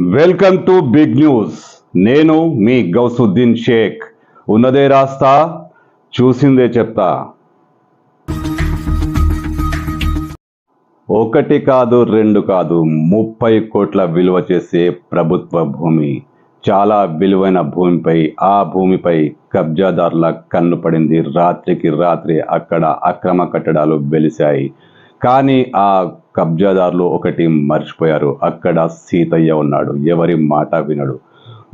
Welcome to big news. నేను మీ గౌసుద్దీన్ షేక్. ఉన్నదే రాస్తా చూసిందే చెప్తా. ఒకటి కాదు రెండు కాదు ముప్పై కోట్ల విలువ చేసే ప్రభుత్వ భూమి. చాలా విలువైన భూమిపై ఆ భూమిపై కబ్జాదారుల కన్ను పడింది. రాత్రికి రాత్రి అక్కడ అక్రమ కట్టడాలు వెలిశాయి. కానీ ఆ కబ్జాదారులు ఒకటి మర్చిపోయారు. అక్కడ సీతయ్య ఉన్నాడు. ఎవరి మాట వినడు.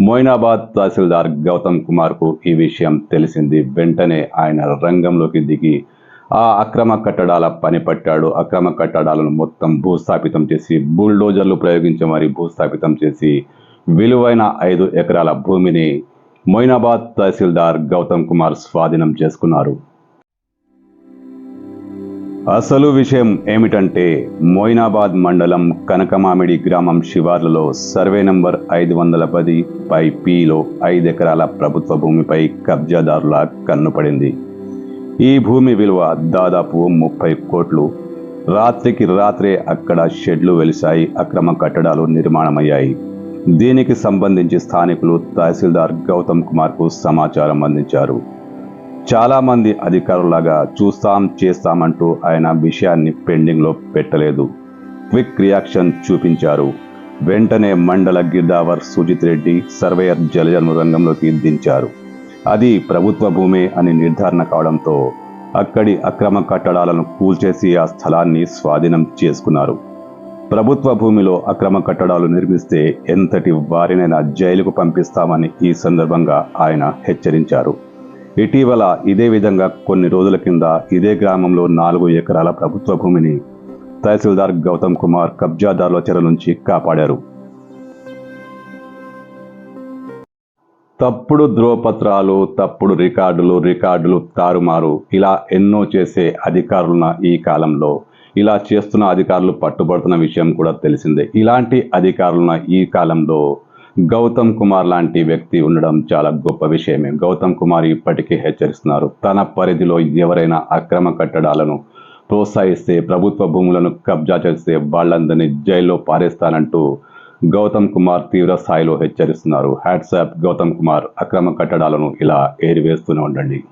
మోయినాబాద్ తహసీల్దార్ గౌతమ్ కుమార్కు ఈ విషయం తెలిసింది. వెంటనే ఆయన రంగంలోకి దిగి ఆ అక్రమ కట్టడాల పని పట్టాడు. అక్రమ కట్టడాలను మొత్తం భూస్థాపితం చేసి బుల్డోజర్లు ప్రయోగించి మరి భూస్థాపితం చేసి విలువైన ఐదు ఎకరాల భూమిని మొయినాబాద్ తహసీల్దార్ గౌతమ్ కుమార్ స్వాధీనం చేసుకున్నారు. అసలు విషయం ఏమిటంటే మోయినాబాద్ మండలం కనకమామిడి గ్రామం శివార్లలో సర్వే నంబర్ ఐదు వందల పది పై పిలో ఐదు ఎకరాల ప్రభుత్వ భూమిపై కబ్జాదారుల కన్నుపడింది ఈ భూమి విలువ దాదాపు ముప్పై కోట్లు. రాత్రికి రాత్రే అక్కడ షెడ్లు వెలిశాయి అక్రమ కట్టడాలు నిర్మాణమయ్యాయి. దీనికి సంబంధించి స్థానికులు తహసీల్దార్ గౌతమ్ కుమార్కు సమాచారం అందించారు. చాలామంది అధికారులాగా చూస్తాం చేస్తామంటూ ఆయన విషయాన్ని పెండింగ్లో పెట్టలేదు. క్విక్ రియాక్షన్ చూపించారు. వెంటనే మండల గిర్దావర్ సుజిత్ రెడ్డి సర్వేయర్ జలజను రంగంలోకి దించారు. అది ప్రభుత్వ భూమే అని నిర్ధారణ కావడంతో అక్కడి అక్రమ కట్టడాలను కూల్చేసి ఆ స్థలాన్ని స్వాధీనం చేసుకున్నారు. ప్రభుత్వ భూమిలో అక్రమ కట్టడాలు నిర్మిస్తే ఎంతటి వారినైనా జైలుకు పంపిస్తామని ఈ సందర్భంగా ఆయన హెచ్చరించారు. ఇటీవల ఇదే విధంగా కొన్ని రోజుల కింద ఇదే గ్రామంలో నాలుగు ఎకరాల ప్రభుత్వ భూమిని తహసీల్దార్ గౌతమ్ కుమార్ కబ్జాదారుల చెర నుంచి కాపాడారు. తప్పుడు ధ్రువపత్రాలు తప్పుడు రికార్డులు రికార్డులు తారుమారు ఇలా ఎన్నో చేసే అధికారులున్న ఈ కాలంలో ఇలా చేస్తున్న అధికారులు పట్టుబడుతున్న విషయం కూడా తెలిసిందే. ఇలాంటి అధికారులున్న ఈ కాలంలో గౌతమ్ కుమార్ లాంటి వ్యక్తి ఉండడం చాలా గొప్ప విషయమే. గౌతమ్ కుమార్ ఇప్పటికీ హెచ్చరిస్తున్నారు. తన పరిధిలో ఎవరైనా అక్రమ కట్టడాలను ప్రోత్సహిస్తే ప్రభుత్వ భూములను కబ్జా చేస్తే వాళ్ళందరినీ జైల్లో పారేస్తానంటూ గౌతమ్ కుమార్ తీవ్ర స్థాయిలో హెచ్చరిస్తున్నారు. హ్యాట్సాప్ గౌతమ్ కుమార్ అక్రమ కట్టడాలను ఇలా ఏరివేస్తూనే ఉండండి.